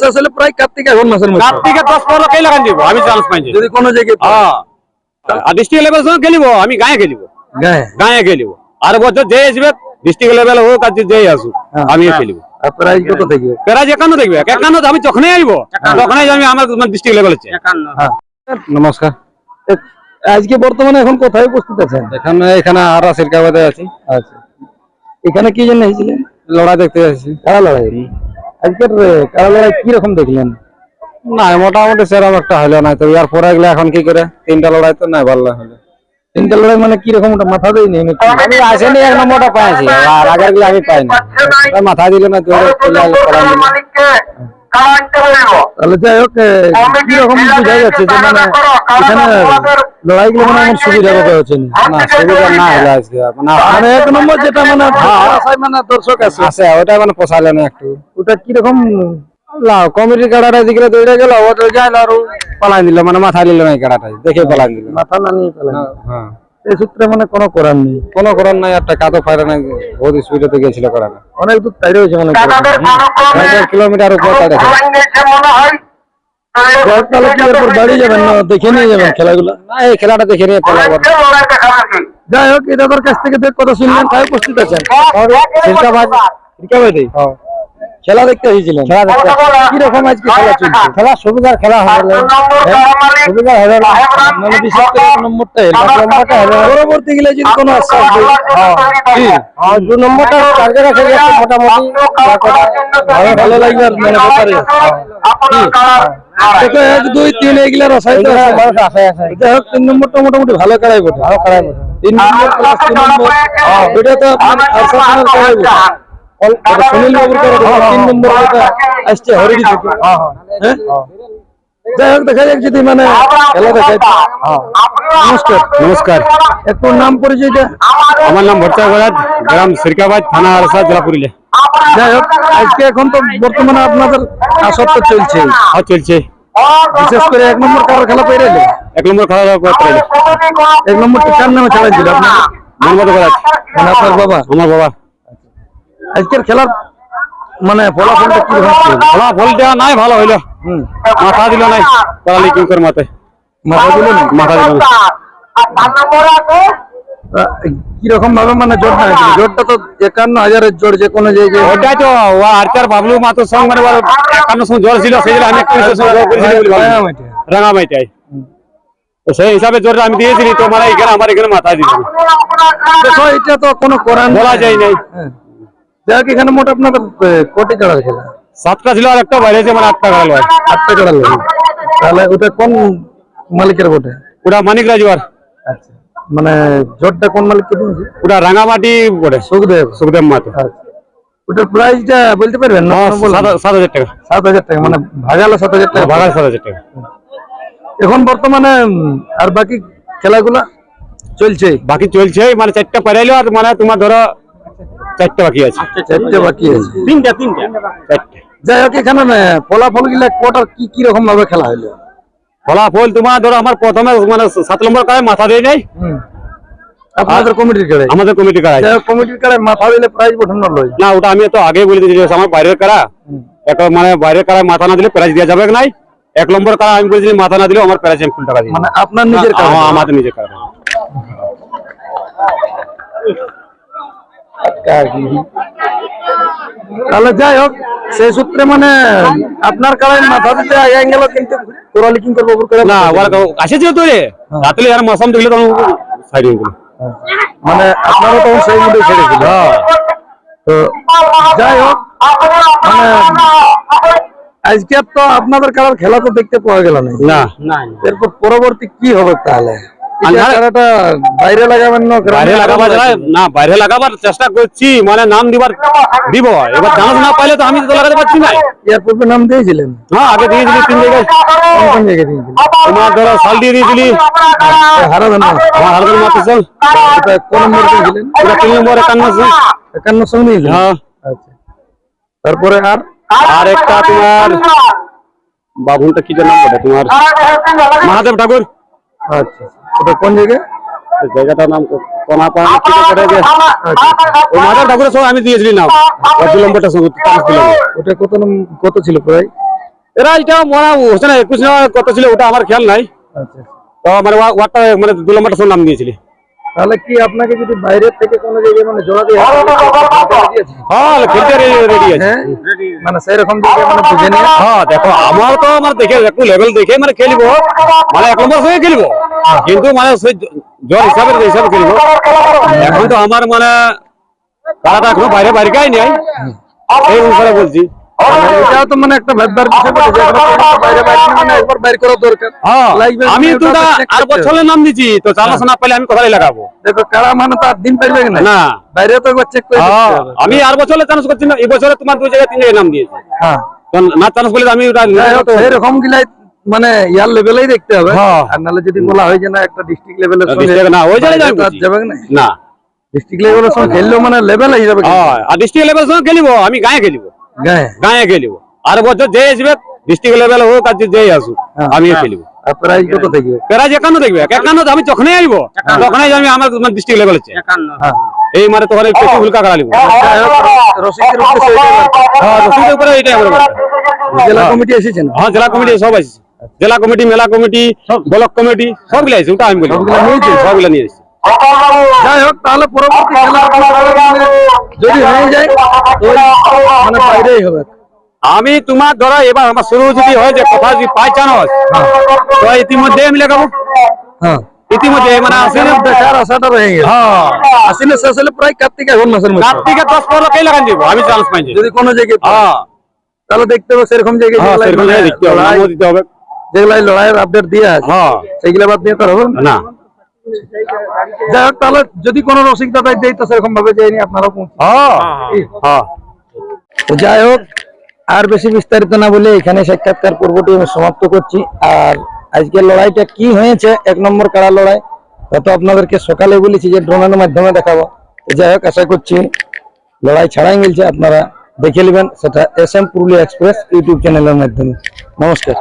শেষ হলে প্রায় কার্তিক এখন মাসের মধ্যে কার্তিকে দশ পনেরো কে লাগান দিব আমি চান্স পাইছি যদি কোনো জায়গায় হ্যাঁ। ডিস্ট্রিক্ট লেভেল সঙ্গে খেলিব আমি গায়ে খেলিব। গায়ে? গায়ে খেলিব। আর বছর যে আসবে ডিস্ট্রিক্ট লেভেল হোক আর যে আসুক হ্যাঁ। আমি খেলিব। প্রাইজ কত থাকবে? প্রাইজ একান্ন দেখবে একান্ন আমি যখনই আইব তখনই আমি আমার ডিস্ট্রিক্ট লেভেল হ্যাঁ। নমস্কার। আজকে বর্তমানে এখন কোথায় উপস্থিত আছেন? এখানে এখানে আর সিরকাবাদে আছি। আচ্ছা। এখানে কি জন্য এসেছিলেন? লড়াই দেখতে আসছি কারা লড়াই? আজকের এ, কি রকম দেখলেন? না মোটামুটি সেরকম একটা হলো না তো ইয়ার পরে গেলে এখন কি করে? তিনটা লড়াই তো নাই ভালো হলো। তিনটা লড়াই মানে কি রকম ওটা মাথা দেয়নি নাকি আমি আসেনি এক নম্বরটা পাইছি আর আগেরগুলো আমি পাইনি। মাথা দিল না তো চলে। তাহলে যাই হোক এ, বোঝা যাচ্ছে? যে মানে এখানে লড়াইগুলো মানে আমার সুবিধা কথা হচ্ছে না। না সুবিধা না হলো আজকে মানে মানে এক নম্বর যেটা মানে আশায় মানে দর্শক আছে। আছে ওটা মানে পোষাইলো না একটু। ওটা কীরকম লাও কমিটির কাড়াটা দিকে দৌড়ে গেল ওটা যাইলো আর পালাই দিল মানে মাথা দিল না এই কাড়াটা দেখে পালাই দিল। মাথা না নিয়ে পেলেন। হ্যাঁ। এই সূত্রে মানে কোনো করার নেই। কোনো করার নাই একটা কাতো ফাইরে না বহুত স্পিডে গেছিল অনেক দূর তাইরে হয়েছে মনে হাজার কিলোমিটার উপর বাড়ি যাবেন না? দেখে নিয়ে যাবেন খেলাগুলো? না এই খেলাটা দেখে নিয়ে পালাবো যাই হোক এই দাদার কাছ থেকে দেখ কথা শুনলেন তাই উপস্থিত আছেন। সিরকাবাদ সিরকাবাদি খেলা দেখতে এসেছিলেন। খেলা দেখতে কি রকম আজকে খেলা চলছে? খেলা সুবিধার খেলা হবে সুবিধা হবে মানে বিশেষ করে এক নম্বরটা এলো নম্বরটা হলো পরবর্তী গেলে যদি কোনো আশ্বাস দেয় কি দু নম্বরটা টার্গেট আছে যে মোটামুটি? ভালো ভালো লাগবে মানে ব্যাপারে এক দুই তিন এগুলা তো আছে। যাই হোক তিন নম্বরটা মোটামুটি ভালো করাই বটে। ভালো করাই বটে। তিন নম্বর প্লাস তিন নম্বর। তো আপনার করাই বটে। সুনীল বাবুর তিন নম্বর আসছে হরিডি থেকে হ্যাঁ যাই হোক দেখা যাক যদি মানে খেলা দেখাই। তো। নমস্কার। নমস্কার। একটু নাম পরিচয়টা আমার নাম ভট্টা গ্রাম সিরকাবাদ থানা আরসা জেলা পুরুলিয়া। যাই হোক আজকে এখন তো বর্তমানে আপনাদের আসরটা চলছে। আর চলছে। বিশেষ করে এক নম্বর কারোর খেলা পেয়ে রইলে এক নম্বর খেলা এক নম্বরটি কার নামে খেলা ছিল আপনার মোহাম্মদ মানে আপনার বাবা? আমার বাবা। আজকের খেলার মানে ফলাফলটা কি রকম ছিল খেলা ফল দেওয়া নাই ভালো হইল। মাথা দিল নাই পড়ালি কি করে মাথায় মাথা দিল না মাথা দিল না কীরকম ভাবে মানে জোর না জোরটা তো একান্ন হাজারের জোর যে কোনো জায়গায়। ওটাই তো ও আরচার বাবলু মাতো সঙ্গ মানে একান্ন সঙ্গে জ্বর ছিল সেই আমি জোর তো সেই হিসাবে জোরটা আমি দিয়েছিলি তো মানে এখানে আমার এখানে মাথা দিল। এটা তো কোনো করার নেই। বলা যায় নাই। হোক এখানে মোট আপনাদের এ, কোটি কাড়ার খেলা সাতটা ছিল আর একটা বাইরেছে মানে আটটা আটটা তাহলে ওটা কোন মালিকের বটে? ওটা মানিক আচ্ছা। মানে জোরটা কোন মালিককে দিয়েছে? ওটা রাঙামাটি পড়ে সুখদেব। সুখদেব মাতো আচ্ছা। ওটার প্রাইসটা বলতে পারবেন না? হ্যাঁ, সাত হাজার টাকা। সাত হাজার টাকা মানে ভাগালো সাত হাজার টাকা। ভাড়া সাত হাজার টাকা। এখন বর্তমানে আর বাকি খেলাগুলা চলছে বাকি চলছে মানে চারটা পারাইলো আর মানে তোমার ধরো চারটা বাকি আছে। চারটে বাকি আছে। তিনটা তিনটা। চারটে। যাই হোক এখানে ফলাফলগুলা কোটার কি কি রকম ভাবে খেলা হইল? ফলাফল তোমার ধরো আমার প্রথমে মানে সাত নম্বর কায় মাথা দেয় নাই। কমিটির আমাদের কাড়াই কমিটির মাথা দিলে প্রাইজ পাঠানো লই। না ওটা আমি তো আগে বলে দিয়েছি আমার বাইরের কারা। এক মানে বাইরের কারা মাথা না দিলে প্রাইজ দেওয়া যাবে এক নম্বর কারা আমি মাথা না দিলে আমার প্রাইজ আমি ফুল টাকা দিই মানে আপনার নিজের আমাদের কারা। তাহলে যাই হোক সেই সূত্রে মানে আপনার খেলায় মাথা দিতে আগে গেল কিন্তু কোরালি কিং করব করে। না কাছে যেহেতু রে। রাত্রে আর মৌসুম দেখলে তখন সাইড হয়ে গেলো মানে আপনারা তখন সেই মুডে ছেড়েছিল তো যাই হোক মানে আজকে তো আপনাদের খেলার খেলা তো দেখতে পাওয়া গেল না না। এরপর পরবর্তী কি হবে তাহলে? বাইরে লাগাবেন না বাইরে লাগাবার না বাইরে লাগাবার চেষ্টা করছি মানে নাম দিবার দিব। এবার না পাইলে তো আমি তো লাগাতে পারছি না। এর পূর্বে নাম দিয়েছিলেন। হ্যাঁ আগে দিয়েছিলি তিন জায়গায় কোন কোন জায়গায় দিয়েছিলেন। তোমার ধরো সাল দিয়ে দিয়েছিলি। আমার সাল কোন নম্বর দিয়েছিলেন? ওটা তিন নম্বর একান্ন একান্ন সঙ্গে হ্যাঁ। আচ্ছা। তারপরে আর? আর একটা তোমার বাবুনটা কি নাম বলে তোমার মহাদেব ঠাকুর। আচ্ছা। ওটা কোন জায়গা? জায়গাটার নাম করে যে মাদার ঠাকুরের সঙ্গে আমি দিয়েছিলি নাম। দু নম্বরটার সঙ্গে ওটা কত নম- কত ছিল প্রায়? এরা এটা মনে হচ্ছে না একুশ না কত ছিল ওটা আমার খেয়াল নাই। আচ্ছা। তো মানে ওয়া- ওয়ার্ডটা মানে দু নম্বরটার সঙ্গে নাম দিয়েছিলি। তাহলে কি আপনাকে যদি বাইরের থেকে কোনো জায়গায় মানে জোড়া দিয়ে হ্যাঁ খেলতে রেডি আছে হ্যাঁ মানে সেরকম দিকে মানে বুঝে নিয়ে। হ্যাঁ দেখো আমার তো মানে দেখে একটু লেভেল দেখে মানে খেলব। মানে এক নম্বর সঙ্গে খেলব। কিন্তু মানে সেই জ- জ্বর হিসাবে হিসাবে খেলব। এখন তো আমার মানে খেলাটা এখনও বাইরে বাইরে গাই নাই এই অনুসারে বলছি। এটাও তো মানে একটা ভাববার বিষয় বটে যে এখনও পর্যন্ত বাইরে বাইরে মানে একবার বাইর করা দরকার। হ্যাঁ আমি আর করতে বছরের নাম দিচ্ছি তো চালাস না পেলে আমি কোথায় লাগাবো। দেখো কারা মানে তো আর দিন পাইবে না? না। বাইরে তো একবার চেক করে দেখতে হবে। আমি আর বছরে চান্স করছি না এই বছরে তোমার দুই জায়গায় তিন জায়গায় নাম দিয়েছি। হ্যাঁ। না চান্স করলে আমি ওটা যাই গিলাই মানে ইয়ার লেভেলেই দেখতে হবে। হ্যাঁ। আর নাহলে যদি বলা হয় যে না একটা ডিস্ট্রিক্ট লেভেলের না, ওই জায়গায় যাবে না? না। ডিস্ট্রিক্ট লেভেলের সঙ্গে খেললেও মানে লেভেল হয়ে যাবে হ্যাঁ আর ডিস্ট্রিক্ট লেভেল সঙ্গে খেলিব আমি গায়ে খেলিব। গায়ে গায়ে খেলিব আর বছর যে আসবে ডিস্ট্রিক্ট লেভেল হোক আর যে আসুক হ্যাঁ। আমি খেলিব আর প্রাইজ কত থাকবে প্রাইজ একান্ন দেখবে একান্ন আমি যখনই আসব তখনই আমি আমার ডিস্ট্রিক্ট লেভেল হচ্ছে হ্যাঁ এই মানে তখন একটু ভুলকা করা লিব যাই হোক, রসিকের উদ্দেশ্যে এটাই বলছি। হ্যাঁ রসিদের উপরে এইটাই আমার ব্যাপার। জেলা কমিটি এসেছে না হ্যাঁ জেলা কমিটি সব আছে জেলা কমিটি মেলা কমিটি ব্লক কমিটি সবগুলো আছে ওটা আমি বলি সবগুলো নিয়েছে? সবগুলো নিয়ে এসেছি যাই হোক তাহলে পরবর্তী খেলা মানে যদি হয়ে যায় তো ওই মানে বাইরেই হবে। আমি তোমার ধরো এবার আমার শুরু যদি হয় যে কথা যদি পাই চানস তো ইতিমধ্যে আমি লাগাবো। হ্যাঁ। ইতিমধ্যে মানে আসেন দেখার আশাটা রয়ে গেছে। হ্যাঁ। আসলে শেষ হলে প্রায় কার্তিক এখন মাসের মধ্যে। কার্তিকে দশ পনেরো কে লাগান দিব আমি চান্স যদি কোনো জায়গায় হ্যাঁ। তাহলে দেখতে হবে সেরকম জায়গায় হ্যাঁ দিতে হবে। লড়াইয়ের আপডেট দিয়ে আছে হ্যাঁ। সেইগুলা বাদ দিয়ে তো হবে না। যাই হোক তাহলে যদি কোনো দেয় তো সেরকম ভাবে যায়নি আপনারা পৌঁছে হ্যাঁ হ্যাঁ তো যাই হোক আর বেশি বিস্তারিত না বলে এখানে সাক্ষাৎকার পর্বটি আমি সমাপ্ত করছি। আর আজকের লড়াইটা কি হয়েছে এক নম্বর কারা লড়াই তত আপনাদেরকে সকালে বলেছি যে ড্রোনের মাধ্যমে দেখাবো। যাই হোক আশা করছি লড়াই ছাড়াই মিলছে আপনারা দেখে নেবেন। সেটা S M Purulia express YouTube চ্যানেলের মাধ্যমে। নমস্কার।